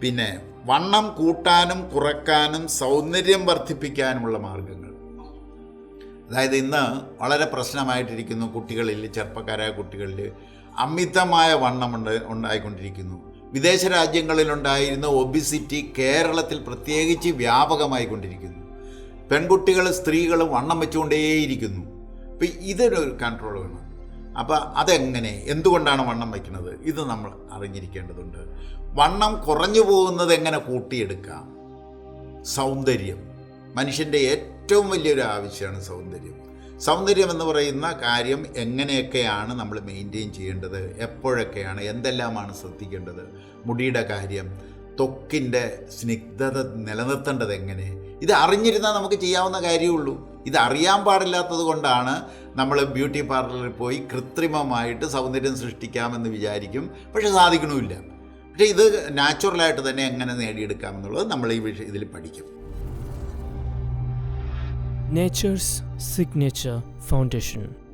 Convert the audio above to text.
പിന്നെ വണ്ണം കൂട്ടാനും കുറക്കാനും സൗന്ദര്യം വർദ്ധിപ്പിക്കാനുമുള്ള മാർഗങ്ങൾ. അതായത് ഇന്ന് വളരെ പ്രശ്നമായിട്ടിരിക്കുന്നു കുട്ടികളിൽ ചെറുപ്പക്കാരായ കുട്ടികളിൽ അമിതമായ വണ്ണമുണ്ട് ഉണ്ടായിക്കൊണ്ടിരിക്കുന്നു. വിദേശ രാജ്യങ്ങളിലുണ്ടായിരുന്ന ഒബിസിറ്റി കേരളത്തിൽ പ്രത്യേകിച്ച് വ്യാപകമായി കൊണ്ടിരിക്കുന്നു പെൺകുട്ടികൾ സ്ത്രീകൾ വണ്ണം വെച്ചുകൊണ്ടേയിരിക്കുന്നു. അപ്പം ഇതൊരു കൺട്രോൾ വേണം. അപ്പോൾ അതെങ്ങനെ? എന്തുകൊണ്ടാണ് വണ്ണം വയ്ക്കുന്നത്? ഇത് നമ്മൾ അറിഞ്ഞിരിക്കേണ്ടതുണ്ട്. വണ്ണം കുറഞ്ഞു പോകുന്നത് എങ്ങനെ കൂട്ടിയെടുക്കാം? സൗന്ദര്യം. മനുഷ്യന്റെ ഏറ്റവും വലിയൊരു ആവശ്യമാണ് സൗന്ദര്യം. സൗന്ദര്യം എന്ന് പറയുന്ന കാര്യം എങ്ങനെയൊക്കെയാണ് നമ്മൾ മെയിന്റെയിൻ ചെയ്യേണ്ടത്? എപ്പോഴൊക്കെയാണ്? എന്തെല്ലാമാണ് ശ്രദ്ധിക്കേണ്ടത്? മുടിയുടെ കാര്യം ത്വക്കിന്റെ സ്നിഗ്ധത നിലനിർത്തേണ്ടത് എങ്ങനെ? ഇത് അറിഞ്ഞിരുന്നാൽ നമുക്ക് ചെയ്യാവുന്ന കാര്യമുള്ളൂ ഇത് അറിയാൻ പാടില്ലാത്തത് കൊണ്ടാണ് നമ്മൾ ബ്യൂട്ടി പാർലറിൽ പോയി കൃത്രിമമായിട്ട് സൗന്ദര്യം സൃഷ്ടിക്കാമെന്ന് വിചാരിക്കും. പക്ഷെ സാധിക്കണമില്ല. പക്ഷേ ഇത് നാച്ചുറലായിട്ട് തന്നെ എങ്ങനെ നേടിയെടുക്കാമെന്നുള്ളത് നമ്മൾ ഈ വിഷയം ഇതിൽ പഠിക്കും. Nature's signature Foundation.